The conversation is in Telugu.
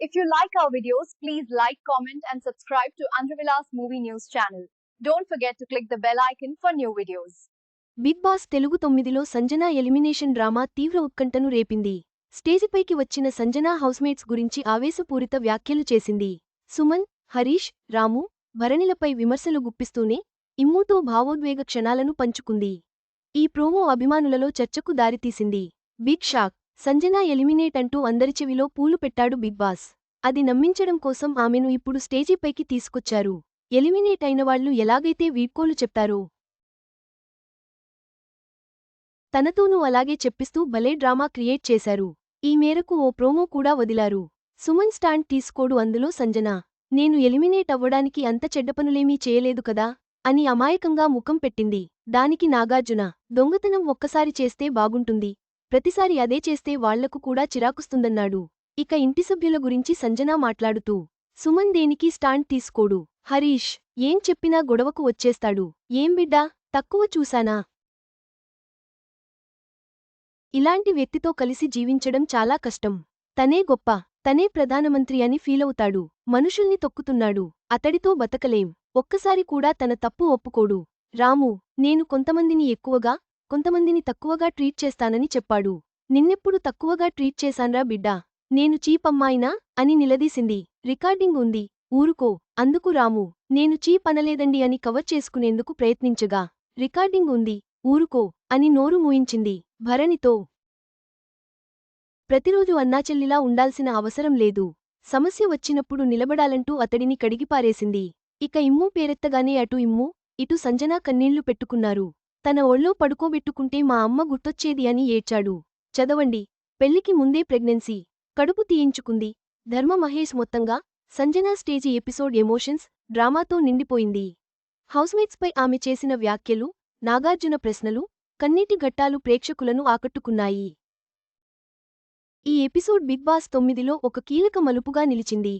If you like our videos, please like, comment, and subscribe to Andhravilas Movie News channel. Don't forget to click the bell icon for new videos. Big Boss Telugu తొమ్మిదిలో సంజన ఎలిమినేషన్ డ్రామా తీవ్ర ఉత్కంఠను రేపింది స్టేజిపైకి వచ్చిన సంజన హౌస్మేట్స్ గురించి ఆవేశపూరిత వ్యాఖ్యలు చేసింది సుమన్ హరీష్ రాము భరణిలపై విమర్శలు గుప్పిస్తూనే ఇమ్మూతో భావోద్వేగ క్షణాలను పంచుకుంది ఈ ప్రోమో అభిమానులలో చర్చకు దారితీసింది బిగ్ షాక్ సంజన ఎలిమినేట్ అంటూ అందరి చెవిలో పూలు పెట్టాడు బిగ్ బాస్. అది నమ్మించడం కోసం ఆమెను ఇప్పుడు స్టేజీపైకి తీసుకొచ్చారు. ఎలిమినేట్ అయినవాళ్ళు ఎలాగైతే వీడ్కోలు చెప్తారో తనతోనూ అలాగే చెప్పిస్తూ భలే డ్రామా క్రియేట్ చేశారు. ఈ మేరకు ఓ ప్రోమో కూడా వదిలారు. సుమన్ స్టాండ్ తీసుకోడు అందులో సంజన. నేను ఎలిమినేట్ అవ్వడానికి అంత చెడ్డపనులేమీ చేయలేదు కదా? అని అమాయకంగా ముఖం పెట్టింది. దానికి నాగార్జున. దొంగతనం ఒక్కసారి చేస్తే బాగుంటుంది. ప్రతిసారి అదే చేస్తే వాళ్ళకు కూడా చిరాకుస్తుందన్నాడు. ఇక ఇంటి సభ్యుల గురించి సంజన మాట్లాడుతూ సుమన్ దేనికి స్టాండ్ తీసుకోడు? హరీష్ ఏం చెప్పినా గొడవకు వచ్చేస్తాడు. ఏం బిడ్డా తక్కువ చూశానా? ఇలాంటి వ్యక్తితో కలిసి జీవించడం చాలా కష్టం. తనే గొప్ప తనే ప్రధానమంత్రి అని ఫీలవుతాడు మనుషుల్ని తొక్కుతున్నాడు. అతడితో బతకలేం. ఒక్కసారి కూడా తన తప్పు ఒప్పుకోడు. రాము నేను కొంతమందిని ఎక్కువగా కొంతమందిని తక్కువగా ట్రీట్ చేస్తానని చెప్పాడు. నిన్నెప్పుడు తక్కువగా ట్రీట్ చేశాన్రా బిడ్డా. నేను చీపమ్మాయినా అని నిలదీసింది. రికార్డింగ్ ఉంది. ఊరుకో. అందుకు రాము. నేను చీప్ అనలేదండి అని కవర్ చేసుకునేందుకు ప్రయత్నించగా. రికార్డింగ్ ఉంది. ఊరుకో అని నోరు మూయించింది. భరణితో ప్రతిరోజు అన్నాచెల్లిలా ఉండాల్సిన అవసరం లేదు. సమస్య వచ్చినప్పుడు నిలబడాలంటూ అతడిని కడిగిపారేసింది. ఇక ఇమ్ము పేరెత్తగానే అటు ఇమ్ము ఇటు సంజనా కన్నీళ్ళు పెట్టుకున్నారు. తన ఒళ్ళో పడుకోబెట్టుకుంటే మా అమ్మ గుర్తొచ్చేది అని ఏడ్చాడు. చదవండి. పెళ్ళికి ముందే ప్రెగ్నెన్సీ. కడుపు తీయించుకుంది. ధర్మ మహేష్ మొత్తంగా సంజనా స్టేజీ ఎపిసోడ్ ఎమోషన్స్ డ్రామాతో నిండిపోయింది. హౌస్మేట్స్పై ఆమె చేసిన వ్యాఖ్యలు నాగార్జున ప్రశ్నలు కన్నీటి ఘట్టాలు ప్రేక్షకులను ఆకట్టుకున్నాయి. ఈ ఎపిసోడ్ బిగ్ బాస్ తొమ్మిదిలో ఒక కీలక మలుపుగా నిలిచింది.